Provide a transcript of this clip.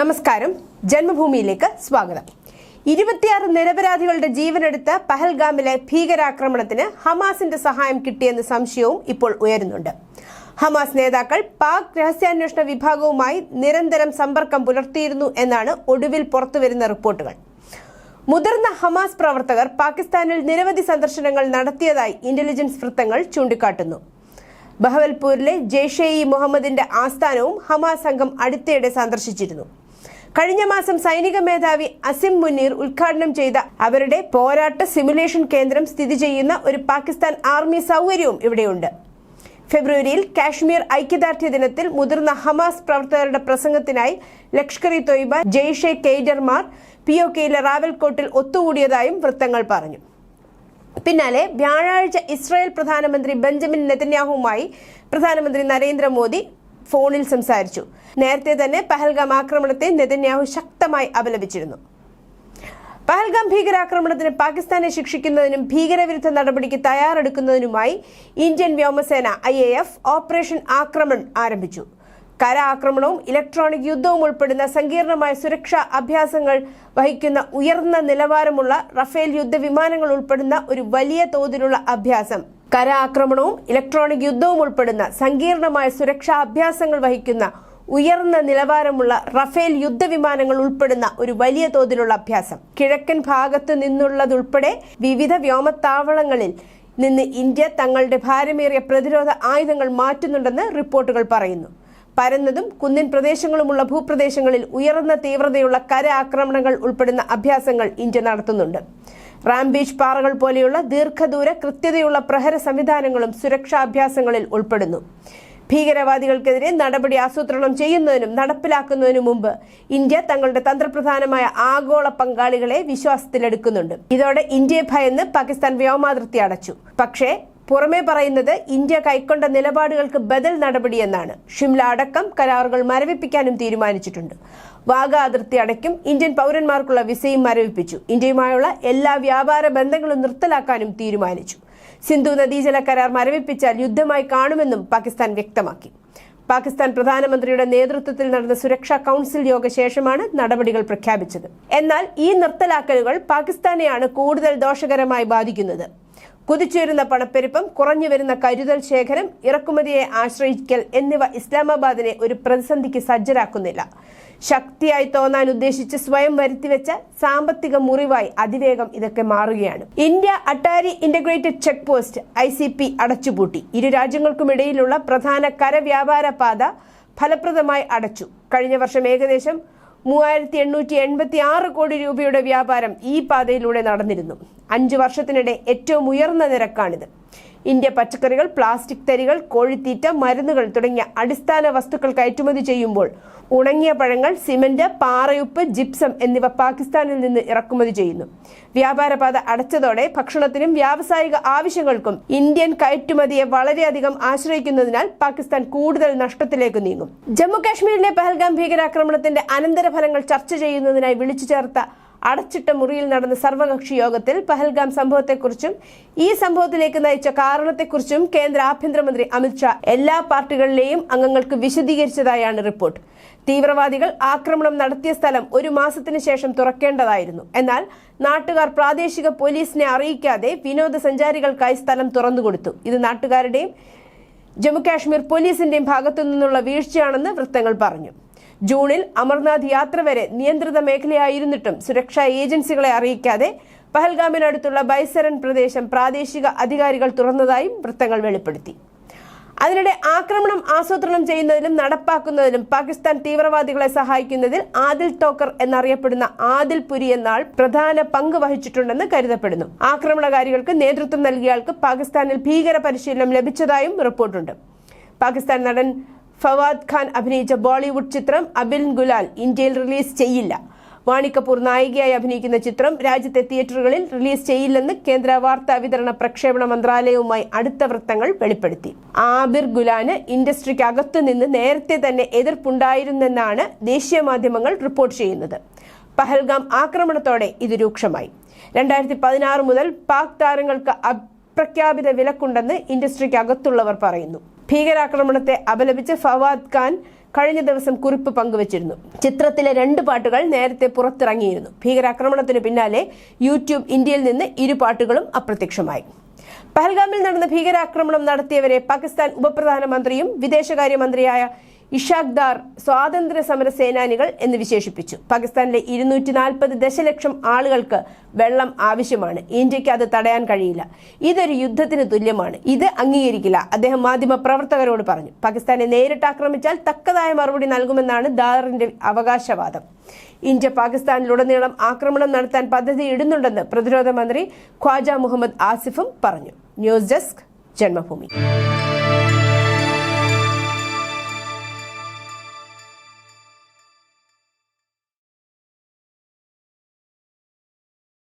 നമസ്കാരം. ജന്മഭൂമിയിലേക്ക് സ്വാഗതം. ഇരുപത്തിയാറ് നിരപരാധികളുടെ ജീവനെടുത്ത പഹൽഗാമിലെ ഭീകരാക്രമണത്തിന് ഹമാസിന്റെ സഹായം കിട്ടിയെന്ന സംശയവും ഇപ്പോൾ ഉയരുന്നുണ്ട്. ഹമാസ് നേതാക്കൾ പാക് രഹസ്യാന്വേഷണ വിഭാഗവുമായി നിരന്തരം സമ്പർക്കം പുലർത്തിയിരുന്നു എന്നാണ് ഒടുവിൽ പുറത്തുവരുന്ന റിപ്പോർട്ടുകൾ. മുതിർന്ന ഹമാസ് പ്രവർത്തകർ പാകിസ്ഥാനിൽ നിരവധി സന്ദർശനങ്ങൾ നടത്തിയതായി ഇന്റലിജൻസ് വൃത്തങ്ങൾ ചൂണ്ടിക്കാട്ടുന്നു. ബഹവൽപൂരിലെ ജെയ്ഷെ ഇ മുഹമ്മദിന്റെ ആസ്ഥാനവും ഹമാസ് സംഘം അടുത്തിടെ സന്ദർശിച്ചിരുന്നു. കഴിഞ്ഞ മാസം സൈനിക മേധാവി അസിം മുനീർ ഉദ്ഘാടനം ചെയ്ത അവരുടെ പോരാട്ട സിമുലേഷൻ കേന്ദ്രം സ്ഥിതി ചെയ്യുന്ന ഒരു പാകിസ്ഥാൻ ആർമി സൗകര്യവും ഇവിടെയുണ്ട്. ഫെബ്രുവരിയിൽ കാശ്മീർ ഐക്യദാർഢ്യ ദിനത്തിൽ മുതിർന്ന ഹമാസ് പ്രവർത്തകരുടെ പ്രസംഗത്തിനായി ലഷ്കർ ഇ തൊയ്ബ ജെയ്ഷെ കെയ്ഡർമാർ പി ഒ കെയിലെ റാവൽകോട്ടിൽ ഒത്തുകൂടിയതായും വൃത്തങ്ങൾ പറഞ്ഞു. പിന്നാലെ വ്യാഴാഴ്ച ഇസ്രായേൽ പ്രധാനമന്ത്രി ബെഞ്ചമിൻ നെതന്യാഹുവുമായി പ്രധാനമന്ത്രി നരേന്ദ്രമോദി ഫോണിൽ സംസാരിച്ചു. നേരത്തെ തന്നെ പഹൽഗാം ആക്രമണത്തെ നെതന്യാഹു ശക്തമായി അപലപിച്ചിരുന്നു. പഹൽഗാം ഭീകരാക്രമണത്തിന് പാകിസ്ഥാനെ ശിക്ഷിക്കുന്നതിനും ഭീകരവിരുദ്ധ നടപടിക്ക് തയ്യാറെടുക്കുന്നതിനുമായി ഇന്ത്യൻ വ്യോമസേന ഐ ഓപ്പറേഷൻ ആക്രമൺ ആരംഭിച്ചു. കര ആക്രമണവും ഇലക്ട്രോണിക് യുദ്ധവും ഉൾപ്പെടുന്ന സങ്കീർണമായ സുരക്ഷാ അഭ്യാസങ്ങൾ വഹിക്കുന്ന ഉയർന്ന നിലവാരമുള്ള റഫേൽ യുദ്ധവിമാനങ്ങൾ ഉൾപ്പെടുന്ന ഒരു വലിയ തോതിലുള്ള അഭ്യാസം കര ആക്രമണവും ഇലക്ട്രോണിക് യുദ്ധവും ഉൾപ്പെടുന്ന സങ്കീർണമായ സുരക്ഷാ അഭ്യാസങ്ങൾ വഹിക്കുന്ന ഉയർന്ന നിലവാരമുള്ള റഫേൽ യുദ്ധവിമാനങ്ങൾ ഉൾപ്പെടുന്ന ഒരു വലിയ തോതിലുള്ള അഭ്യാസം. കിഴക്കൻ ഭാഗത്തു നിന്നുള്ളതുൾപ്പെടെ വിവിധ വ്യോമത്താവളങ്ങളിൽ നിന്ന് ഇന്ത്യ തങ്ങളുടെ ഭാരമേറിയ പ്രതിരോധ ആയുധങ്ങൾ മാറ്റുന്നുണ്ടെന്ന് റിപ്പോർട്ടുകൾ പറയുന്നു. പരന്നതും കുന്നിൻ പ്രദേശങ്ങളുമുള്ള ഭൂപ്രദേശങ്ങളിൽ ഉയർന്ന തീവ്രതയുള്ള കര ആക്രമണങ്ങൾ ഉൾപ്പെടുന്ന അഭ്യാസങ്ങൾ ഇന്ത്യ നടത്തുന്നുണ്ട്. റാംബീച്ച് പാറകൾ പോലെയുള്ള ദീർഘദൂര കൃത്യതയുള്ള പ്രഹര സംവിധാനങ്ങളും സുരക്ഷാഭ്യാസങ്ങളിൽ ഉൾപ്പെടുന്നു. ഭീകരവാദികൾക്കെതിരെ നടപടി ആസൂത്രണം ചെയ്യുന്നതിനും നടപ്പിലാക്കുന്നതിനും മുമ്പ് ഇന്ത്യ തങ്ങളുടെ തന്ത്രപ്രധാനമായ ആഗോള പങ്കാളികളെ വിശ്വാസത്തിലെടുക്കുന്നുണ്ട്. ഇതോടെ ഇന്ത്യയെ ഭയന്ന് പാകിസ്ഥാൻ വ്യോമാതിർത്തി അടച്ചു. പക്ഷേ പുറമേ പറയുന്നത് ഇന്ത്യ കൈക്കൊണ്ട നിലപാടുകൾക്ക് ബദൽ നടപടിയെന്നാണ്. ഷിംല അടക്കം കരാറുകൾ മരവിപ്പിക്കാനും തീരുമാനിച്ചിട്ടുണ്ട്. വാഗ അതിർത്തി അടയ്ക്കും ഇന്ത്യൻ പൗരന്മാർക്കുള്ള വിസയും മരവിപ്പിച്ചു. ഇന്ത്യയുമായുള്ള എല്ലാ വ്യാപാര ബന്ധങ്ങളും നിർത്തലാക്കാനും തീരുമാനിച്ചു. സിന്ധു നദീജല കരാർ മരവിപ്പിച്ചാൽ യുദ്ധമായി കാണുമെന്നും പാകിസ്ഥാൻ വ്യക്തമാക്കി. പാകിസ്ഥാൻ പ്രധാനമന്ത്രിയുടെ നേതൃത്വത്തിൽ നടന്ന സുരക്ഷാ കൗൺസിൽ യോഗ ശേഷമാണ് നടപടികൾ പ്രഖ്യാപിച്ചത്. എന്നാൽ ഈ നിർത്തലാക്കലുകൾ പാകിസ്ഥാനെയാണ് കൂടുതൽ ദോഷകരമായി ബാധിക്കുന്നത്. കുതിച്ചുയരുന്ന പണപ്പെരുപ്പം കുറഞ്ഞു വരുന്ന കരുതൽ ശേഖരം ഇറക്കുമതിയെ ആശ്രയിക്കൽ എന്നിവ ഇസ്ലാമാബാദിനെ ഒരു പ്രതിസന്ധിക്ക് സജ്ജരാക്കുന്നില്ല. ശക്തിയായി തോന്നാൻ ഉദ്ദേശിച്ച് സ്വയം വരുത്തിവെച്ച സാമ്പത്തിക മുറിവായി അതിവേഗം ഇതൊക്കെ മാറുകയാണ്. India Attari integrated check post I C P അടച്ചുപൂട്ടി. ഇരു രാജ്യങ്ങൾക്കുമിടയിലുള്ള പ്രധാന കരവ്യാപാര പാത ഫലപ്രദമായി അടച്ചു. കഴിഞ്ഞ വർഷം ഏകദേശം മൂവായിരത്തി എണ്ണൂറ്റി എൺപത്തി ആറ് കോടി രൂപയുടെ വ്യാപാരം ഈ പാതയിലൂടെ നടന്നിരുന്നു. അഞ്ചു വർഷത്തിനിടെ ഏറ്റവും ഉയർന്ന നിരക്കാണിത്. ഇന്ത്യ പച്ചക്കറികൾ പ്ലാസ്റ്റിക് തരികൾ കോഴിത്തീറ്റ മരുന്നുകൾ തുടങ്ങിയ അടിസ്ഥാന വസ്തുക്കൾ കയറ്റുമതി ചെയ്യുമ്പോൾ ഉണങ്ങിയ പഴങ്ങൾ സിമന്റ് പാറയുപ്പ് ജിപ്സം എന്നിവ പാകിസ്ഥാനിൽ നിന്ന് ഇറക്കുമതി ചെയ്യുന്നു. വ്യാപാരപാത അടച്ചതോടെ ഭക്ഷണത്തിനും വ്യാവസായിക ആവശ്യങ്ങൾക്കും ഇന്ത്യൻ കയറ്റുമതിയെ വളരെയധികം ആശ്രയിക്കുന്നതിനാൽ പാകിസ്ഥാൻ കൂടുതൽ നഷ്ടത്തിലേക്ക് നീങ്ങും. ജമ്മു കാശ്മീരിലെ പഹൽഗാം ഭീകരാക്രമണത്തിന്റെ അനന്തരഫലങ്ങൾ ചർച്ച ചെയ്യുന്നതിനായി വിളിച്ചു ചേർത്ത അടച്ചിട്ട മുറിയിൽ നടന്ന സർവകക്ഷി യോഗത്തിൽ പഹൽഗാം സംഭവത്തെക്കുറിച്ചും ഈ സംഭവത്തിലേക്ക് നയിച്ച കാരണത്തെക്കുറിച്ചും കേന്ദ്ര ആഭ്യന്തരമന്ത്രി അമിത്ഷാ എല്ലാ പാർട്ടികളിലെയും അംഗങ്ങൾക്ക് വിശദീകരിച്ചതായാണ് റിപ്പോർട്ട്. തീവ്രവാദികൾ ആക്രമണം നടത്തിയ സ്ഥലം ഒരു മാസത്തിന് ശേഷം തുറക്കേണ്ടതായിരുന്നു. എന്നാൽ നാട്ടുകാർ പ്രാദേശിക പോലീസിനെ അറിയിക്കാതെ വിനോദസഞ്ചാരികൾക്കായി സ്ഥലം തുറന്നുകൊടുത്തു. ഇത് നാട്ടുകാരുടെയും ജമ്മുകാശ്മീർ പോലീസിന്റെയും ഭാഗത്തു നിന്നുള്ള വീഴ്ചയാണെന്ന് വൃത്തങ്ങൾ പറഞ്ഞു. ജൂണിൽ അമർനാഥ് യാത്ര വരെ നിയന്ത്രിത മേഖലയായിരുന്നിട്ടും സുരക്ഷാ ഏജൻസികളെ അറിയിക്കാതെ പഹൽഗാമിനടുത്തുള്ള ബൈസരൻ പ്രദേശം പ്രാദേശിക അധികാരികൾ തുറന്നതായും വൃത്തങ്ങൾ വെളിപ്പെടുത്തി. അതിനിടെ ആക്രമണം ആസൂത്രണം ചെയ്യുന്നതിലും നടപ്പാക്കുന്നതിലും പാകിസ്ഥാൻ തീവ്രവാദികളെ സഹായിക്കുന്നതിൽ ആദിൽ ടോക്കർ എന്നറിയപ്പെടുന്ന ആദിൽ പുരി എന്നാൾ പ്രധാന പങ്ക് വഹിച്ചിട്ടുണ്ടെന്ന് കരുതപ്പെടുന്നു. ആക്രമണകാരികൾക്ക് നേതൃത്വം നൽകിയയാൾക്ക് പാകിസ്ഥാനിൽ ഭീകര പരിശീലനം ലഭിച്ചതായും റിപ്പോർട്ടുണ്ട്. പാകിസ്ഥാൻ നടൻ ഫവാദ് ഖാൻ അഭിനയിച്ച ബോളിവുഡ് ചിത്രം അബിൽ ഗുലാൽ ഇന്ത്യയിൽ റിലീസ് ചെയ്യില്ല. വാണി കപൂർ നായികയായി അഭിനയിക്കുന്ന ചിത്രം രാജ്യത്തെ തിയേറ്ററുകളിൽ റിലീസ് ചെയ്യില്ലെന്ന് കേന്ദ്ര വാർത്താ വിതരണ പ്രക്ഷേപണ മന്ത്രാലയവുമായി അടുത്ത വൃത്തങ്ങൾ വെളിപ്പെടുത്തി. ആബിർ ഗുലാന് ഇൻഡസ്ട്രിക്ക് അകത്തുനിന്ന് നേരത്തെ തന്നെ എതിർപ്പുണ്ടായിരുന്നെന്നാണ് ദേശീയ മാധ്യമങ്ങൾ റിപ്പോർട്ട് ചെയ്യുന്നത്. പഹൽഗാം ആക്രമണത്തോടെ ഇത് രൂക്ഷമായി. രണ്ടായിരത്തി പതിനാറ് മുതൽ പാക് താരങ്ങൾക്ക് അപ്രഖ്യാപിത വിലക്കുണ്ടെന്ന് ഇൻഡസ്ട്രിക്ക് അകത്തുള്ളവർ പറയുന്നു. ഭീകരാക്രമണത്തെ അപലപിച്ച് ഫവാദ് ഖാൻ കഴിഞ്ഞ ദിവസം കുറിപ്പ് പങ്കുവച്ചിരുന്നു. ചിത്രത്തിലെ രണ്ട് പാട്ടുകൾ നേരത്തെ പുറത്തിറങ്ങിയിരുന്നു. ഭീകരാക്രമണത്തിന് പിന്നാലെ യൂട്യൂബ് ഇന്ത്യയിൽ നിന്ന് ഇരു പാട്ടുകളും അപ്രത്യക്ഷമായി. പഹൽഗാമിൽ നടന്ന ഭീകരാക്രമണം നടത്തിയവരെ പാകിസ്ഥാൻ ഉപപ്രധാനമന്ത്രിയും വിദേശകാര്യമന്ത്രിയായ ഇഷാഖ് ദാർ സ്വാതന്ത്ര്യ സമര സേനാനികൾ എന്ന് വിശേഷിപ്പിച്ചു. പാകിസ്ഥാനിലെ ഇരുന്നൂറ്റി നാൽപ്പത് ദശലക്ഷം ആളുകൾക്ക് വെള്ളം ആവശ്യമാണ്. ഇന്ത്യയ്ക്ക് അത് തടയാൻ കഴിയില്ല. ഇതൊരു യുദ്ധത്തിന് തുല്യമാണ്. ഇത് അംഗീകരിക്കില്ല അദ്ദേഹം മാധ്യമ പ്രവർത്തകരോട് പറഞ്ഞു. പാകിസ്ഥാനെ നേരിട്ട് ആക്രമിച്ചാൽ തക്കതായ മറുപടി നൽകുമെന്നാണ് ദാറിന്റെ അവകാശവാദം. ഇന്ത്യ പാകിസ്ഥാനിലുടനീളം ആക്രമണം നടത്താൻ പദ്ധതി ഇടുന്നുണ്ടെന്ന് പ്രതിരോധ മന്ത്രി ഖ്വാജ മുഹമ്മദ് ആസിഫും പറഞ്ഞു. News desk Janmabhumi.